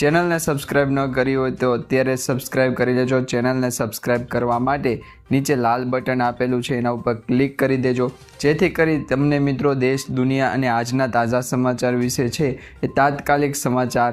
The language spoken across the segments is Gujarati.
ચેનલને સબસ્ક્રાઇબ ન કરી હોય તો અત્યારે સબસ્ક્રાઇબ કરી લેજો ચેનલને સબસ્ક્રાઇબ કરવા માટે નીચે લાલ બટન આપેલું છે, એના ઉપર ક્લિક કરી દેજો. જેથી કરી તમને મિત્રો દેશ, દુનિયા અને આજના તાજા સમાચાર વિશે છે એ તાત્કાલિક સમાચાર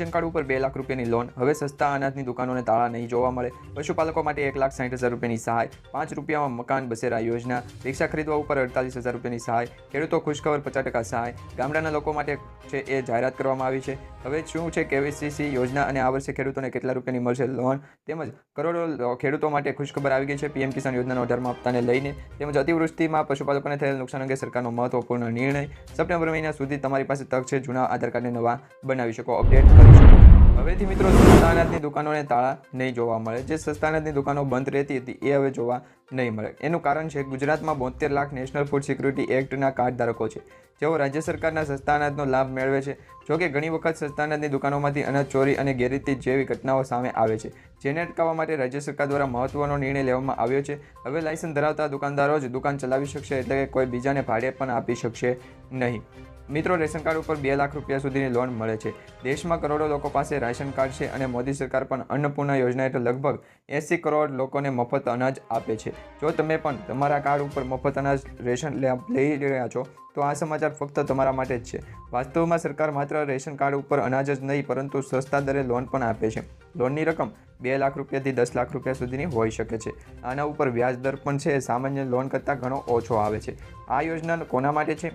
રેશન કાર્ડ ઉપર બે લાખ રૂપિયાની લોન. હવે સસ્તા અનાજની દુકાનોને તાળા નહીં જોવા મળે. પશુપાલકો માટે એક લાખ સાઠ હજાર રૂપિયાની સહાય. પાંચ રૂપિયામાં મકાન બસેરા યોજના. રિક્ષા ખરીદવા ઉપર અડતાલીસ હજાર રૂપિયાની સહાય. ખેડૂતો ખુશખબર પચાસ ટકા સહાય. ગામડાના લોકો માટે છે એ જાહેરાત કરવામાં આવી છે. હવે શું છે કેવીસીસી યોજના અને આ વર્ષે ખેડૂતોને કેટલા રૂપિયાની મળશે લોન? તેમજ કરોડો ખેડૂતો માટે ખુશખબર આવી ગઈ છે. પીએમ કિસાન યોજનાનો ધર્મ હપ્તાને લઈને તેમજ અતિવૃષ્ટિમાં પશુપાલકોને થયેલ નુકસાન અંગે સરકારનો મહત્વપૂર્ણ નિર્ણય સપ્ટેમ્બર મહિના સુધી તમારી પાસે તક છે. જૂના આધાર કાર્ડને નવા બનાવી શકો. અપડેટ કરી શકો. હવેથી મિત્રો સસ્તા અનાજની દુકાનોને તાળા નહીં જોવા મળે. જે સસ્તા અનાજની દુકાનો બંધ રહેતી હતી એ હવે જોવા નહીં મળે. એનું કારણ છે ગુજરાતમાં બોતેર લાખ નેશનલ ફૂડ સિક્યુરિટી એક્ટના કાર્ડ ધારકો છે. જેઓ રાજ્ય સરકારના સસ્તા અનાજનો લાભ મેળવે છે. જોકે ઘણી વખત સસ્તા અનાજની દુકાનોમાંથી અનાજ ચોરી અને ગેરરીતિ જેવી ઘટનાઓ સામે આવે છે, જેને અટકાવવા માટે રાજ્ય સરકાર દ્વારા મહત્વનો નિર્ણય લેવામાં આવ્યો છે. હવે લાયસન્સ ધરાવતા દુકાનદારો જ દુકાન ચલાવી શકશે, એટલે કે કોઈ બીજાને ભાડે પણ આપી શકશે નહીં. મિત્રો, રેશન કાર્ડ ઉપર બે લાખ રૂપિયા સુધીની લોન મળે છે. દેશમાં કરોડો લોકો પાસે રાશન કાર્ડ છે અને મોદી સરકાર પણ અન્નપૂર્ણા યોજના હેઠળ લગભગ એંસી કરોડ લોકોને મફત અનાજ આપે છે. જો તમે પણ તમારા કાર્ડ ઉપર મફત અનાજ રેશન લઈ રહ્યા છો, તો આ સમાચાર ફક્ત તમારા માટે જ છે. વાસ્તવમાં સરકાર માત્ર રેશન કાર્ડ ઉપર અનાજ જ નહીં, પરંતુ સસ્તા દરે લોન પણ આપે છે. લોનની રકમ બે લાખ રૂપિયાથી દસ લાખ રૂપિયા સુધીની હોઈ શકે છે. આના ઉપર વ્યાજ દર પણ છે. સામાન્ય લોન કરતાં ઘણો ઓછો આવે છે. આ યોજના કોના માટે છે?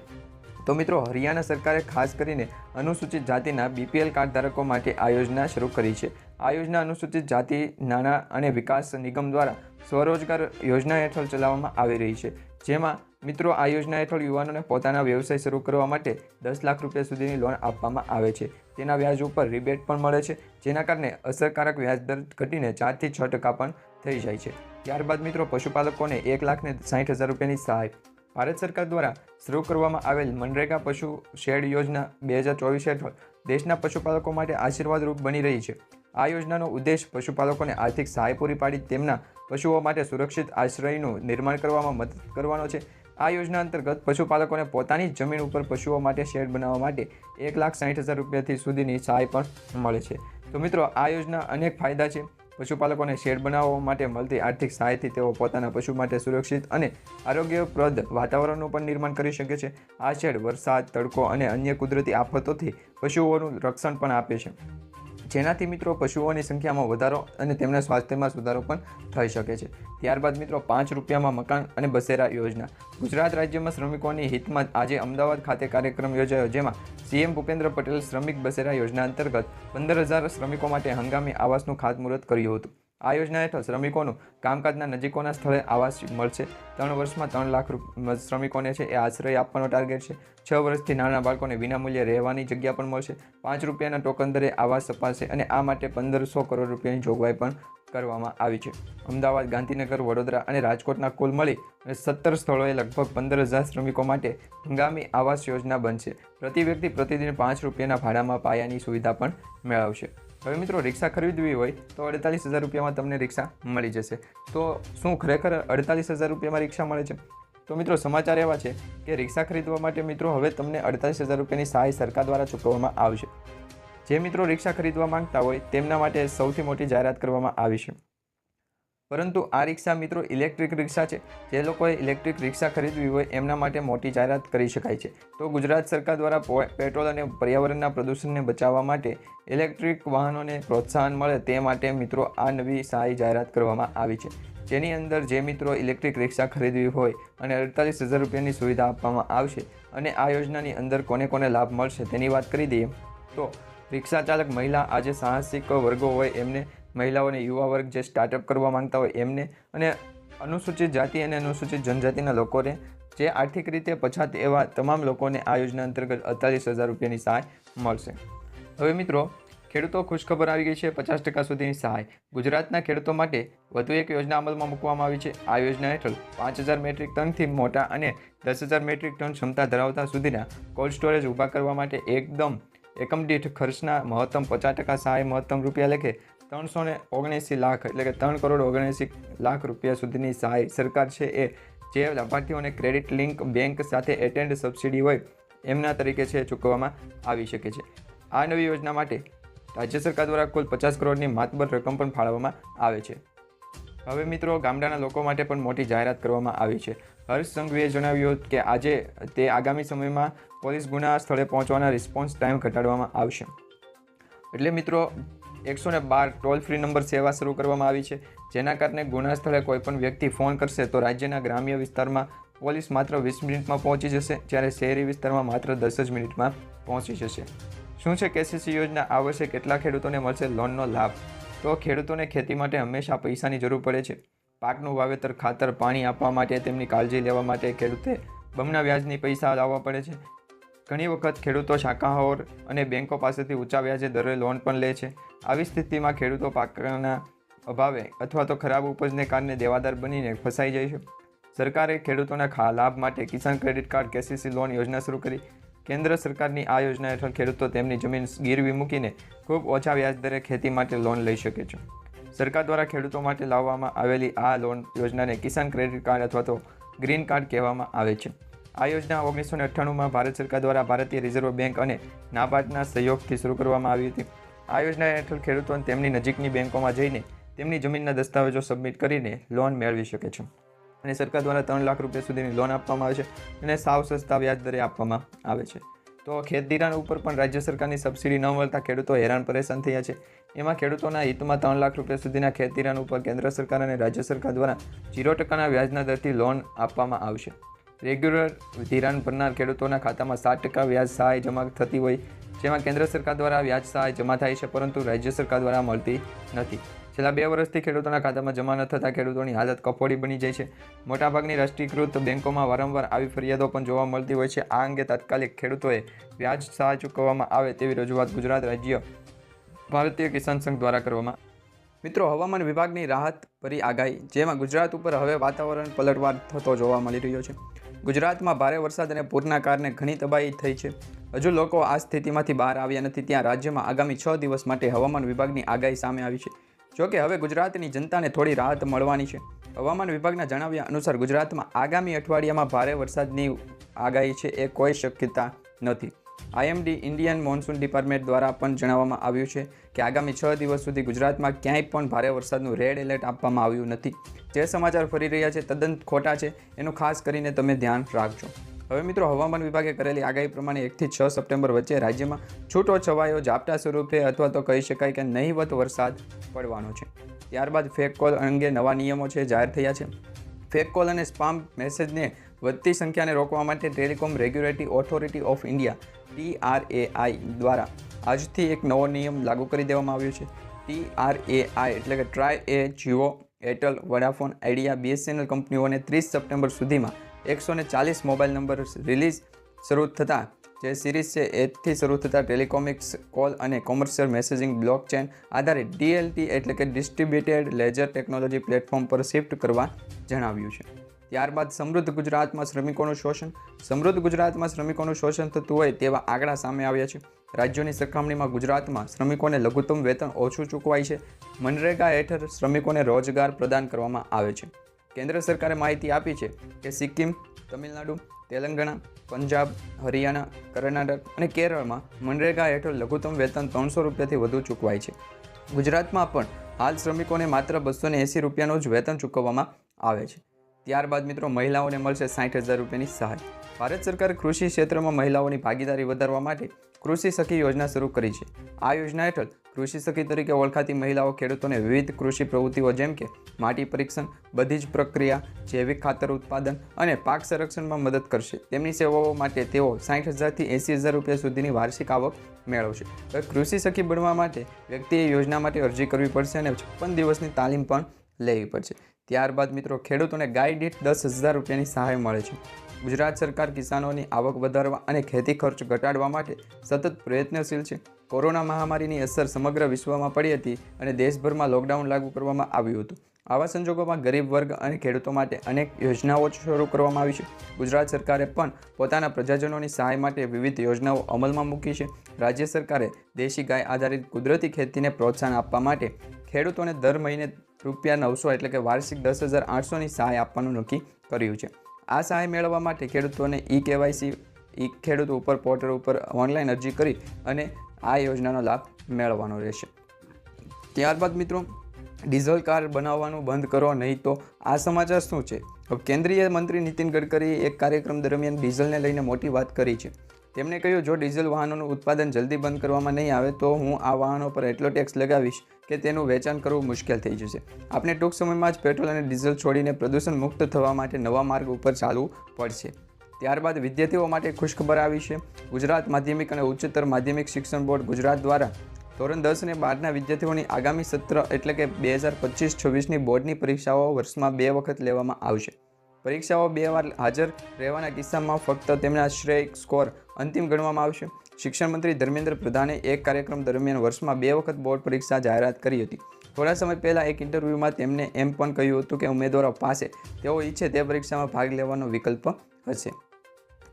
તો મિત્રો, હરિયાણા સરકારે ખાસ કરીને અનુસૂચિત જાતિના બીપીએલ કાર્ડ ધારકો માટે આ યોજના શરૂ કરી છે. આ યોજના અનુસૂચિત જાતિ, નાણાં અને વિકાસ નિગમ દ્વારા સ્વરોજગાર યોજના હેઠળ ચલાવવામાં આવી રહી છે. જેમાં મિત્રો, આ યોજના હેઠળ યુવાનોને પોતાના વ્યવસાય શરૂ કરવા માટે દસ લાખ રૂપિયા સુધીની લોન આપવામાં આવે છે. તેના વ્યાજ ઉપર રિબેટ પણ મળે છે, જેના કારણે અસરકારક વ્યાજ દર ઘટીને ચારથી છ ટકા પણ થઈ જાય છે. ત્યારબાદ મિત્રો, પશુપાલકોને એક લાખને સાઠ હજાર રૂપિયાની સહાય ભારત સરકાર દ્વારા શરૂ કરવામાં આવેલ મનરેગા પશુ શેડ યોજના બે હજાર ચોવીસ હેઠળ દેશના પશુપાલકો માટે આશીર્વાદરૂપ બની રહી છે. આ યોજનાનો ઉદ્દેશ પશુપાલકોને આર્થિક સહાય પૂરી પાડી તેમના પશુઓ માટે સુરક્ષિત આશ્રયનું નિર્માણ કરવામાં મદદ કરવાનો છે. આ યોજના અંતર્ગત પશુપાલકોને પોતાની જમીન ઉપર પશુઓ માટે શેડ બનાવવા માટે એક લાખ સાઠ હજાર રૂપિયાથી સુધીની સહાય પણ મળે છે. તો મિત્રો, આ યોજના અનેક ફાયદા છે. પશુપાલકોને શેડ બનાવવા માટે મળતી આર્થિક સહાયથી તેઓ પોતાના પશુ માટે સુરક્ષિત અને આરોગ્યપ્રદ વાતાવરણનું પણ નિર્માણ કરી શકે છે. આ શેડ વરસાદ, તડકો અને અન્ય કુદરતી આફતોથી પશુઓનું રક્ષણ પણ આપે છે. જેનાથી મિત્રો પશુઓની સંખ્યામાં વધારો અને તેમના સ્વાસ્થ્યમાં સુધારો પણ થઈ શકે છે. ત્યારબાદ મિત્રો પાંચ રૂપિયામાં મકાન અને બસેરા યોજના. ગુજરાત રાજ્યમાં શ્રમિકોની હિતમાં આજે અમદાવાદ ખાતે કાર્યક્રમ યોજાયો, જેમાં સીએમ ભૂપેન્દ્ર પટેલ શ્રમિક બસેરા યોજના અંતર્ગત પંદર હજાર શ્રમિકો માટે હંગામી આવાસનું ખાતમુહૂર્ત કર્યું હતું. આ યોજના હેઠળ શ્રમિકોનું કામકાજના નજીકોના સ્થળે આવાસ મળશે. ત્રણ વર્ષમાં ત્રણ લાખ શ્રમિકોને છે એ આશ્રય આપવાનો ટાર્ગેટ છે. છ વર્ષથી નાના બાળકોને વિનામૂલ્યે રહેવાની જગ્યા પણ મળશે. પાંચ રૂપિયાના ટોકન દરે આવાસ અપાશે અને આ માટે પંદરસો કરોડ રૂપિયાની જોગવાઈ પણ કરવામાં આવી છે. અમદાવાદ, ગાંધીનગર, વડોદરા અને રાજકોટના કુલ મળી અને સત્તર સ્થળોએ લગભગ પંદર હજાર શ્રમિકો માટે હંગામી આવાસ યોજના બનશે. પ્રતિ વ્યક્તિ પ્રતિદિન પાંચ રૂપિયાના ભાડામાં પાયાની સુવિધા પણ મેળવશે. હવે મિત્રો, રિક્ષા ખરીદવી હોય તો અડતાલીસ હજાર રૂપિયામાં તમને રિક્ષા મળી જશે. તો શું ખરેખર અડતાલીસ હજાર રૂપિયામાં રિક્ષા મળે છે? તો મિત્રો, સમાચાર એવા છે કે રિક્ષા ખરીદવા માટે મિત્રો હવે તમને અડતાલીસ હજાર રૂપિયાની સહાય સરકાર દ્વારા ચૂકવવામાં આવશે. જે મિત્રો રિક્ષા ખરીદવા માંગતા હોય તેમના માટે સૌથી મોટી જાહેરાત કરવામાં આવી છે. પરંતુ આ રિક્ષા મિત્રો ઇલેક્ટ્રિક રિક્ષા છે. જે લોકોએ ઇલેક્ટ્રિક રિક્ષા ખરીદવી હોય એમના માટે મોટી જાહેરાત કરી શકાય છે. તો ગુજરાત સરકાર દ્વારા પેટ્રોલ અને પર્યાવરણના પ્રદૂષણને બચાવવા માટે ઇલેક્ટ્રિક વાહનોને પ્રોત્સાહન મળે તે માટે મિત્રો આ નવી સહાય જાહેરાત કરવામાં આવી છે. જેની અંદર જે મિત્રો ઇલેક્ટ્રિક રિક્ષા ખરીદવી હોય અને અડતાલીસ હજાર રૂપિયાની સુવિધા આપવામાં આવશે અને આ યોજનાની અંદર કોને કોને લાભ મળશે તેની વાત કરી દઈએ. તો રિક્ષા ચાલક મહિલા આજે સાહસિક વર્ગો હોય એમને મહિલાઓને યુવા વર્ગ જે સ્ટાર્ટઅપ કરવા માંગતા હોય એમને અને અનુસૂચિત જાતિ અને અનુસૂચિત જનજાતિના લોકોને જે આર્થિક રીતે પછાત એવા તમામ લોકોને આ યોજના અંતર્ગત અડતાલીસ હજાર રૂપિયાની સહાય મળશે. હવે મિત્રો, ખેડૂતો ખુશખબર આવી ગઈ છે પચાસ ટકા સુધીની સહાય. ગુજરાતના ખેડૂતો માટે વધુ એક યોજના અમલમાં મૂકવામાં આવી છે. આ યોજના હેઠળ પાંચ હજાર મેટ્રિક ટનથી મોટા અને દસ હજાર મેટ્રિક ટન ક્ષમતા ધરાવતા સુધીના કોલ્ડ સ્ટોરેજ ઊભા કરવા માટે એકદમ એકમ દીઠ ખર્ચના મહત્તમ પચાસ ટકા સહાય મહત્તમ રૂપિયા લેખે ત્રણસો ને ઓગણએંસી લાખ, એટલે કે ત્રણ કરોડ ઓગણએંસી લાખ રૂપિયા સુધીની સહાય સરકાર છે એ. જે લાભાર્થીઓને ક્રેડિટ લિંક બેંક સાથે એટેન્ડ સબસિડી હોય, એમના તરીકે છે ચૂકવવામાં આવી શકે છે. આ નવી યોજના માટે રાજ્ય સરકાર દ્વારા કુલ પચાસ કરોડની માતબર રકમ પણ ફાળવવામાં આવે છે. હવે મિત્રો, ગામડાના લોકો માટે પણ મોટી જાહેરાત કરવામાં આવી છે. હર્ષ સંઘવીએ જણાવ્યું કે આજે તે આગામી સમયમાં પોલીસ ગુના સ્થળે પહોંચવાના રિસ્પોન્સ ટાઈમ ઘટાડવામાં આવશે. એટલે મિત્રો એકસો ને બાર ટોલ ફ્રી નંબર સેવા શરૂ કરવામાં આવી છે. જેના કારણે ગુના સ્થળે કોઈપણ વ્યક્તિ ફોન કરશે તો રાજ્યના ગ્રામ્ય વિસ્તારમાં પોલીસ માત્ર વીસ મિનિટમાં પહોંચી જશે, જ્યારે શહેરી વિસ્તારમાં માત્ર દસ જ મિનિટમાં પહોંચી જશે. શું છે કેસીસી યોજના? આ વર્ષે કેટલા ખેડૂતોને મળશે લોનનો લાભ? તો ખેડૂતોને ખેતી માટે હંમેશા પૈસાની જરૂર પડે છે. પાકનું વાવેતર, ખાતર, પાણી આપવા માટે તેમની કાળજી લેવા માટે ખેડૂતે બમણા વ્યાજની પૈસા લાવવા પડે છે. ઘણી વખત ખેડૂતો શાખાઓ અને બેંકો પાસેથી ઊંચા વ્યાજે દરે લોન પણ લે છે. આવી સ્થિતિમાં ખેડૂતો પાકના અભાવે અથવા તો ખરાબ ઉપજને કારણે દેવાદાર બનીને ફસાઈ જાય છે. સરકારે ખેડૂતોના લાભ માટે Kisan credit card, KCC loan યોજના શરૂ કરી. કેન્દ્ર સરકારની આ યોજના હેઠળ ખેડૂતો તેમની જમીન ગીરવી મૂકીને ખૂબ ઓછા વ્યાજ દરે ખેતી માટે લોન લઈ શકે છે. સરકાર દ્વારા ખેડૂતો માટે લાવવામાં આવેલી આ લોન યોજનાને કિસાન ક્રેડિટ કાર્ડ અથવા તો ગ્રીન કાર્ડ કહેવામાં આવે છે. આ યોજના ઓગણીસો અઠ્ઠાણુંમાં ભારત સરકાર દ્વારા ભારતીય રિઝર્વ બેંક અને નાબાર્ડના સહયોગથી શરૂ કરવામાં આવી હતી. આ યોજના હેઠળ ખેડૂતોને તેમની નજીકની બેંકોમાં જઈને તેમની જમીનના દસ્તાવેજો સબમિટ કરીને લોન મેળવી શકે છે. અને સરકાર દ્વારા ત્રણ લાખ રૂપિયા સુધીની લોન આપવામાં આવે છે અને સાવ સસ્તા વ્યાજ દરે આપવામાં આવે છે. તો ખેત ઉપર પણ રાજ્ય સરકારની સબસિડી ન મળતા ખેડૂતો હેરાન પરેશાન થયા છે. એમાં ખેડૂતોના હિતમાં ત્રણ લાખ રૂપિયા સુધીના ખેત ઉપર કેન્દ્ર સરકાર અને રાજ્ય સરકાર દ્વારા ઝીરો ટકાના વ્યાજના દરથી લોન આપવામાં આવશે. રેગ્યુલર ધિરાણ ભરનાર ખેડૂતોના ખાતામાં સાત ટકા વ્યાજ સહાય જમા થતી હોય, જેમાં કેન્દ્ર સરકાર દ્વારા વ્યાજ સહાય જમા થાય છે, પરંતુ રાજ્ય સરકાર દ્વારા મળતી નથી. છેલ્લા બે વર્ષથી ખેડૂતોના ખાતામાં જમા ન થતાં ખેડૂતોની હાલત કફોડી બની જાય છે. મોટાભાગની રાષ્ટ્રીયકૃત બેંકોમાં વારંવાર આવી ફરિયાદો પણ જોવા મળતી હોય છે. આ અંગે તાત્કાલિક ખેડૂતોએ વ્યાજ સહાય ચૂકવવામાં આવે તેવી રજૂઆત ગુજરાત રાજ્ય ભારતીય કિસાન સંઘ દ્વારા કરવામાં મિત્રો, હવામાન વિભાગની રાહત ભરી આગાહી, જેમાં ગુજરાત ઉપર હવે વાતાવરણ પલટવાર થતો જોવા મળી રહ્યો છે. ગુજરાતમાં ભારે વરસાદ અને પૂરના કારણે ઘણી તબાહી થઈ છે. હજુ લોકો આ સ્થિતિમાંથી બહાર આવ્યા નથી, ત્યાં રાજ્યમાં આગામી છ દિવસ માટે હવામાન વિભાગની આગાહી સામે આવી છે. જોકે હવે ગુજરાતની જનતાને થોડી રાહત મળવાની છે. હવામાન વિભાગના જણાવ્યા અનુસાર ગુજરાતમાં આગામી અઠવાડિયામાં ભારે વરસાદની આગાહી છે એ કોઈ શક્યતા નથી. આઈએમડી ઇન્ડિયન મોન્સૂન ડિપાર્ટમેન્ટ દ્વારા પણ જણાવવામાં આવ્યું છે કે આગામી છ દિવસ સુધી ગુજરાતમાં ક્યાંય પણ ભારે વરસાદનું રેડ એલર્ટ આપવામાં આવ્યું નથી. જે સમાચાર ફરી રહ્યા છે, તદ્દન ખોટા છે, એનું ખાસ કરીને તમે ધ્યાન રાખજો. હવે મિત્રો, હવામાન વિભાગે કરેલી આગાહી પ્રમાણે એકથી છ સપ્ટેમ્બર વચ્ચે રાજ્યમાં છૂટો છવાયો, ઝાપટા સ્વરૂપે અથવા તો કહી શકાય કે નહીવત વરસાદ પડવાનો છે. ત્યારબાદ ફેક કોલ અંગે નવા નિયમો છે, જાહેર થયા છે. ફેક કોલ અને સ્પામ મેસેજને વધતી સંખ્યાને રોકવા માટે telecom regulatory authority of India, TRAI દ્વારા આજથી એક નવો નિયમ લાગુ કરી દેવામાં આવ્યો છે. ટીઆરએઆઈ એટલે કે ટ્રાય એ Jio Airtel Vodafone Idea BSNL કંપનીઓને ત્રીસ સપ્ટેમ્બર સુધીમાં એકસો ચાલીસ મોબાઈલ નંબર રિલીઝ શરૂ થતાં, જે સિરીઝ છે એથી શરૂ થતા ટેલિકોમિક્સ કોલ અને કોમર્શિયલ મેસેજિંગ બ્લોકચેન આધારિત ડીએલટી એટલે કે ડિસ્ટ્રીબ્યુટેડ લેજર ટેકનોલોજી પ્લેટફોર્મ પર શિફ્ટ કરવા જણાવ્યું છે. ત્યારબાદ સમૃદ્ધ ગુજરાતમાં શ્રમિકોનું શોષણ. સમૃદ્ધ ગુજરાતમાં શ્રમિકોનું શોષણ થતું હોય તેવા આંકડા સામે આવ્યા છે. રાજ્યોની સરખામણીમાં ગુજરાતમાં શ્રમિકોને લઘુત્તમ વેતન ઓછું ચૂકવાય છે. મનરેગા હેઠળ શ્રમિકોને રોજગાર પ્રદાન કરવામાં આવે છે. કેન્દ્ર સરકારે માહિતી આપી છે કે સિક્કિમ, તમિલનાડુ, તેલંગાણા, પંજાબ, હરિયાણા, કર્ણાટક અને કેરળમાં મનરેગા હેઠળ લઘુત્તમ વેતન ત્રણસો રૂપિયાથી વધુ ચૂકવાય છે. ગુજરાતમાં પણ હાલ શ્રમિકોને માત્ર બસો એંસી રૂપિયાનું જ વેતન ચૂકવવામાં આવે છે. ત્યારબાદ મિત્રો મહિલાઓને મળશે સાઠ હજાર રૂપિયાની સહાય. ભારત સરકાર કૃષિ ક્ષેત્રમાં મહિલાઓની ભાગીદારી વધારવા માટે કૃષિ સખી યોજના શરૂ કરી છે. આ યોજના હેઠળ કૃષિ સખી તરીકે ઓળખાતી મહિલાઓ ખેડૂતોને વિવિધ કૃષિ પ્રવૃત્તિઓ જેમ કે માટી પરીક્ષણ, બધી જ પ્રક્રિયા, જૈવિક ખાતર ઉત્પાદન અને પાક સંરક્ષણમાં મદદ કરશે. તેમની સેવાઓ માટે તેઓ સાઠ હજારથી એંસી હજાર રૂપિયા સુધીની વાર્ષિક આવક મેળવશે. કૃષિ સખી બનવા માટે વ્યક્તિએ યોજના માટે અરજી કરવી પડશે અને છપ્પન દિવસની તાલીમ પણ લેવી પડશે. ત્યારબાદ મિત્રો ખેડૂતોને ગાય દીઠ દસ હજાર રૂપિયાની સહાય મળે છે. ગુજરાત સરકાર કિસાનોની આવક વધારવા અને ખેતી ખર્ચ ઘટાડવા માટે સતત પ્રયત્નશીલ છે. કોરોના મહામારીની અસર સમગ્ર વિશ્વમાં પડી હતી અને દેશભરમાં લોકડાઉન લાગુ કરવામાં આવ્યું હતું. આવા સંજોગોમાં ગરીબ વર્ગ અને ખેડૂતો માટે અનેક યોજનાઓ શરૂ કરવામાં આવી છે. ગુજરાત સરકારે પણ પોતાના પ્રજાજનોની સહાય માટે વિવિધ યોજનાઓ અમલમાં મૂકી છે. રાજ્ય સરકારે દેશી ગાય આધારિત કુદરતી ખેતીને પ્રોત્સાહન આપવા માટે ખેડૂતોને દર મહિને રૂપિયા નવસો એટલે કે વાર્ષિક દસ હજાર આઠસોની સહાય આપવાનું નક્કી કર્યું છે. આ સહાય મેળવવા માટે ખેડૂતોને ઈ કેવાયસી ઈ ખેડૂત ઉપર પોર્ટલ ઉપર ઓનલાઈન અરજી કરી અને આ યોજનાનો લાભ મેળવવાનો રહેશે. ત્યારબાદ મિત્રો, ડીઝલ કાર બનાવવાનું બંધ કરો, નહીં તો આ સમાચાર શું છે? કેન્દ્રીય મંત્રી નીતિન ગડકરીએ એક કાર્યક્રમ દરમિયાન ડીઝલને લઈને મોટી વાત કરી છે. તેમણે કહ્યું, જો ડીઝલ વાહનોનું ઉત્પાદન જલ્દી બંધ કરવામાં નહીં આવે તો હું આ વાહનો પર એટલો ટેક્સ લગાવીશ કે તેનું વેચાણ કરવું મુશ્કેલ થઈ જશે. આપણે ટૂંક સમયમાં જ પેટ્રોલ અને ડીઝલ છોડીને પ્રદૂષણ મુક્ત થવા માટે નવા માર્ગ ઉપર ચાલવું પડશે. ત્યારબાદ વિદ્યાર્થીઓ માટે ખુશખબર આવી છે. ગુજરાત માધ્યમિક અને ઉચ્ચતર માધ્યમિક શિક્ષણ બોર્ડ ગુજરાત દ્વારા ધોરણ દસ અને બારના વિદ્યાર્થીઓની આગામી સત્ર એટલે કે બે હજાર પચીસ છવ્વીસની બોર્ડની પરીક્ષાઓ વર્ષમાં બે વખત લેવામાં આવશે. પરીક્ષાઓ બે વાર હાજર રહેવાના કિસ્સામાં ફક્ત તેમના શ્રેય સ્કોર અંતિમ ગણવામાં આવશે. શિક્ષણ મંત્રી ધર્મેન્દ્ર પ્રધાને એક કાર્યક્રમ દરમિયાન વર્ષમાં બે વખત બોર્ડ પરીક્ષા જાહેરાત કરી હતી. થોડા સમય પહેલાં એક ઇન્ટરવ્યૂમાં તેમણે એમ પણ કહ્યું હતું કે ઉમેદવારો પાસે તેઓ ઈચ્છે તે પરીક્ષામાં ભાગ લેવાનો વિકલ્પ હશે.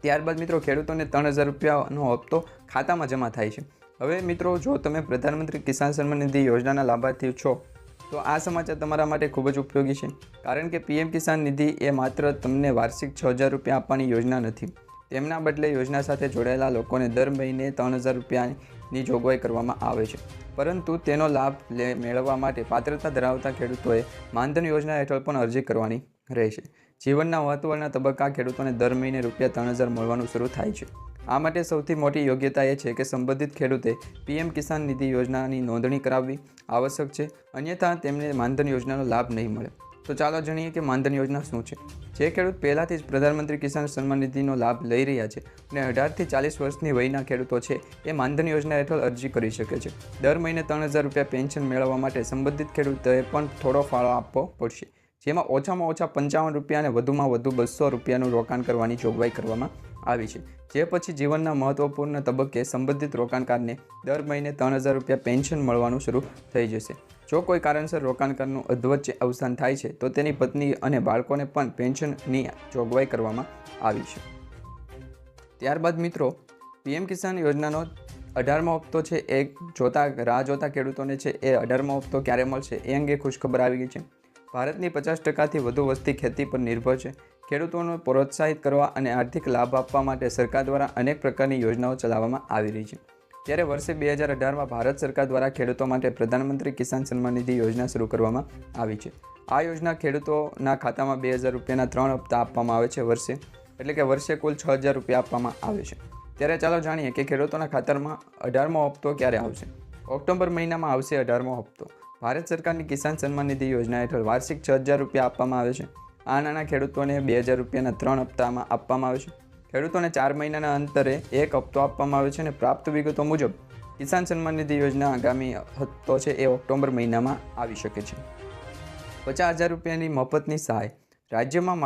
ત્યારબાદ મિત્રો, ખેડૂતોને ત્રણ હજાર રૂપિયાનો હપ્તો ખાતામાં જમા થાય છે. હવે મિત્રો, જો તમે પ્રધાનમંત્રી કિસાન સન્માન નિધિ યોજનાના લાભાર્થી છો, તો આ સમાચાર તમારા માટે ખૂબ જ ઉપયોગી છે. કારણ કે પીએમ કિસાન નિધિ એ માત્ર તમને વાર્ષિક છ હજાર રૂપિયા આપવાની યોજના નથી. તેમના બદલે યોજના સાથે જોડાયેલા લોકોને દર મહિને ત્રણ હજાર રૂપિયાની જોગવાઈ કરવામાં આવે છે. પરંતુ તેનો લાભ લે, મેળવવા માટે પાત્રતા ધરાવતા ખેડૂતોએ માનધન યોજના હેઠળ પણ અરજી કરવાની રહેશે. જીવનના મહત્વના તબક્કા ખેડૂતોને દર મહિને રૂપિયા ત્રણ હજાર મળવાનું શરૂ થાય છે. આ માટે સૌથી મોટી યોગ્યતા એ છે કે સંબંધિત ખેડૂતે પીએમ કિસાન નિધિ યોજનાની નોંધણી કરાવવી આવશ્યક છે. અન્યથા તેમને માનધન યોજનાનો લાભ નહીં મળે. તો ચાલો જાણીએ કે માનધન યોજના શું છે. જે ખેડૂત પહેલાંથી જ પ્રધાનમંત્રી કિસાન સન્માન નિધિનો લાભ લઈ રહ્યા છે અને અઢારથી ચાલીસ વર્ષની વયના ખેડૂતો છે, એ માનધન યોજના હેઠળ અરજી કરી શકે છે. દર મહિને ત્રણ હજાર રૂપિયા પેન્શન મેળવવા માટે સંબંધિત ખેડૂતોએ પણ થોડો ફાળો આપવો પડશે. જેમાં ઓછામાં ઓછા પંચાવન રૂપિયા અને વધુમાં વધુ બસો રૂપિયાનું રોકાણ કરવાની જોગવાઈ કરવામાં આવી છે. જે પછી જીવનના મહત્વપૂર્ણ તબક્કે સંબંધિત રોકાણકારને દર મહિને ત્રણ હજાર રૂપિયા પેન્શન મળવાનું શરૂ થઈ જશે. જો કોઈ કારણસર રોકાણકારનું અધવચ્ચે અવસાન થાય છે, તો તેની પત્ની અને બાળકોને પણ પેન્શનની જોગવાઈ કરવામાં આવી છે. ત્યારબાદ મિત્રો, પીએમ કિસાન યોજનાનો અઢારમો હપ્તો છે, એ જોતા, રાહ જોતા ખેડૂતોને છે, એ અઢારમો હપ્તો ક્યારે મળશે, એ અંગે ખુશખબર આવી ગઈ છે. ભારતની પચાસ ટકાથી વધુ વસ્તી ખેતી પર નિર્ભર છે. ખેડૂતોને પ્રોત્સાહિત કરવા અને આર્થિક લાભ આપવા માટે સરકાર દ્વારા અનેક પ્રકારની યોજનાઓ ચલાવવામાં આવી રહી છે. ત્યારે વર્ષે બે હજાર અઢારમાં ભારત સરકાર દ્વારા ખેડૂતો માટે પ્રધાનમંત્રી કિસાન સન્માન નિધિ યોજના શરૂ કરવામાં આવી છે. આ યોજના ખેડૂતોના ખાતામાં બે હજાર રૂપિયાના ત્રણ હપ્તા આપવામાં આવે છે વર્ષે, એટલે કે વર્ષે કુલ છ હજાર રૂપિયા આપવામાં આવે છે. ત્યારે ચાલો જાણીએ કે ખેડૂતોના ખાતરમાં અઢારમો હપ્તો ક્યારે આવશે? ઓક્ટોબર મહિનામાં આવશે અઢારમો હપ્તો. ભારત સરકારની કિસાન સન્માન નિધિ યોજના હેઠળ વાર્ષિક છ હજાર રૂપિયા આપવામાં આવે છે. આ નાના ખેડૂતોને બે હજાર રૂપિયાના ત્રણ હપ્તામાં આપવામાં આવે છે. ખેડૂતોને ચાર મહિનાના અંતરે એક હપ્તો આપવામાં આવે છે અને પ્રાપ્ત વિગતો મુજબ કિસાન સન્માન નિધિ યોજના આગામી હપ્તો છે એ ઓક્ટોબર મહિનામાં આવી શકે છે. પચાસ હજાર રૂપિયાની મફતની સહાય રાજ્યમાં